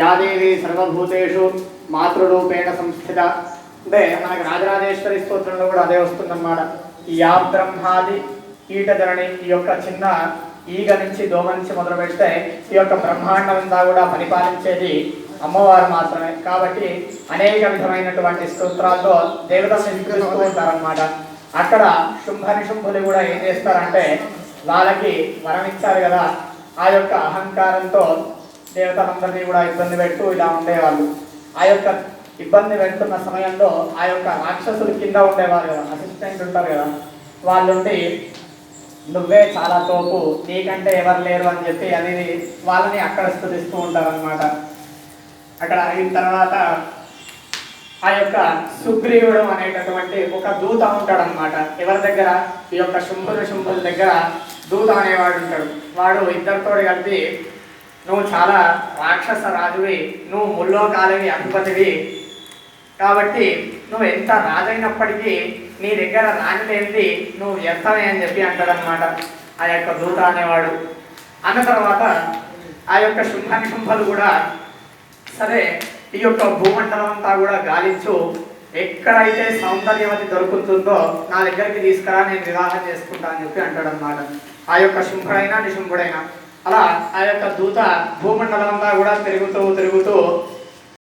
యాదేవి సర్వభూతేషు మాతృరూపేణ సంస్థిత. అంటే మనకి రాజరాజేశ్వరి స్తోత్రంలో కూడా అదే వస్తుందన్నమాట. యా బ్రహ్మాది కీటధరణి ఈ యొక్క చిన్న ఈగ నుంచి దోమ నుంచి మొదలు పెడితే ఈ యొక్క బ్రహ్మాండం అంతా కూడా పరిపాలించేది అమ్మవారు మాత్రమే. కాబట్టి అనేక విధమైనటువంటి స్తోత్రాల్లో దేవత విగ్రహిస్తూ ఉంటారన్నమాట. అక్కడ శుంభ నిశుంభులు కూడా ఏం చేస్తారంటే వాళ్ళకి వరం ఇచ్చారు కదా ఆ యొక్క అహంకారంతో దేవతలందరినీ కూడా ఇబ్బంది పెడుతూ ఇలా ఉండేవాళ్ళు. ఆ యొక్క ఇబ్బంది పెడుతున్న సమయంలో ఆ యొక్క రాక్షసుల కింద ఉండేవారు కదా అసిస్టెంట్ ఉంటారు కదా. వాళ్ళుండి నువ్వే చాలా తోపు నీకంటే ఎవరు లేరు అని చెప్పి అనేది వాళ్ళని అక్కడ స్థుతిస్తూ ఉంటారు అనమాట అక్కడ అయిన తర్వాత ఆ యొక్క సుగ్రీవుడు అనేటటువంటి ఒక దూత ఉంటాడు అనమాట ఎవరి దగ్గర? ఈ యొక్క శుంభుల శుంభుల దగ్గర దూత అనేవాడు ఉంటాడు. వాడు ఇద్దరితో కలిపి నువ్వు చాలా రాక్షస రాజువి నువ్వు ముల్లోకాలవి అధిపతివి. కాబట్టి నువ్వు ఎంత రాజైనప్పటికీ నీ దగ్గర రాణి లేనిది నువ్వు వ్యర్థమే అని చెప్పి అంటాడనమాట ఆ యొక్క దూత అనేవాడు. అన్న తర్వాత ఆ యొక్క శుంభనిశుంభలు కూడా సరే ఈ యొక్క భూమండలం అంతా కూడా గాలించు. ఎక్కడైతే సౌందర్యవతి దొరుకుతుందో నా దగ్గరికి తీసుకురా నేను వివాహం చేసుకుంటా అని చెప్పి అంటాడనమాట ఆ యొక్క శుంభుడైనా నిశుంభుడైనా అలా ఆ యొక్క దూత భూమండలం అంతా కూడా తిరుగుతూ తిరుగుతూ